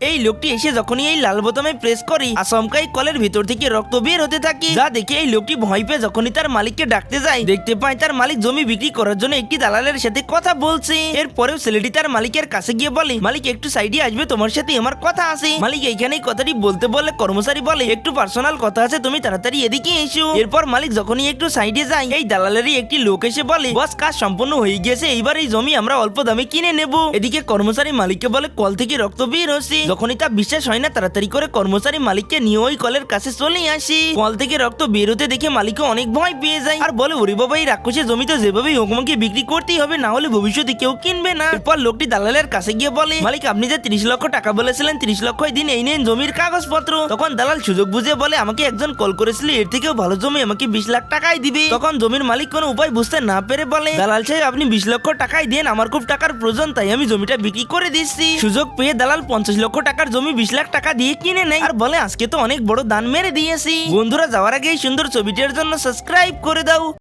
এই লোকটি এসে যখনই এই লাল বোতামে প্রেস করি, আচমকাই কলের ভিতর থেকে রক্ত বের হতে থাকে। যা দেখে এই লোকটি ভয় পেয়ে যখনই তার মালিককে ডাকতে যায়। দেখতে পায় তার মালিক জমি বিক্রি করার জন্য একটি দালালের সাথে কথা বলছে। এরপরেও ছেলেটি তার মালিকের কাছে গিয়ে বলে, মালিক, একটু সাইডে আসবে, তোমার সাথে আমার কথা আছে। মালিক এইখানেই কথাটি বলতে বলে কর্মচারী বলে, একটু পার্সোনাল কথা আছে, তুমি তাড়াতাড়ি এদিকে এসো। এরপর মালিক যখনই একটু সাইডে যায়, এই দালালেরই একটি লোক এসে বলে, বস, কাজ সম্পূর্ণ হয়ে গিয়েছে, এইবার এই জমি আমরা অল্প দামে কিনে নেব। এদিকে কর্মচারী মালিককে বলে, কল থেকে রক্ত বের হচ্ছে। যখনই তা বিশ্বাস হয় না, তাড়াতাড়ি করে কর্মচারী মালিককে নিয়ে ওই কলের কাছে চলে আসি। কল থেকে রক্ত বেরোতে দেখে মালিকও অনেক ভয় পেয়ে যায়। আর বলে, ওরে বাবা এই রাক্ষসের জমি তো যেভাবেই হোক আমাকে বিক্রি করতেই হবে, না হলে ভবিষ্যতে কেউ কিনবে না। এরপর লোকটি দালালের কাছে গিয়ে বলে, মালিক, আপনি যে তিরিশ লক্ষ টাকা বলেছিলেন, তিরিশ লক্ষ দিন, এই নেন জমির কাগজপত্র। তখন দালাল সুযোগ বুঝে বলে, আমাকে একজন কল করেছিল, এর থেকেও ভালো জমি আমাকে বিশ লাখ টাকাই দিবে। তখন জমির মালিক কোনো উপায় বুঝতে না পেরে বলে, দালাল সাহেব, আপনি বিশ লক্ষ টাকাই দেন, আমার খুব টাকার প্রয়োজন, তাই আমি জমিটা বিক্রি করে দিচ্ছি। সুযোগ পেয়ে দালাল পঞ্চাশ লক্ষ টাকার জমি বিশ লাখ টাকা দিয়ে কিনে নেয় আর বলে, আজকে তো অনেক বড় দান মেরে দিয়েছি। বন্ধুরা, যাওয়ার আগে এই সুন্দর ছবিটির জন্য সাবস্ক্রাইব করে দাও।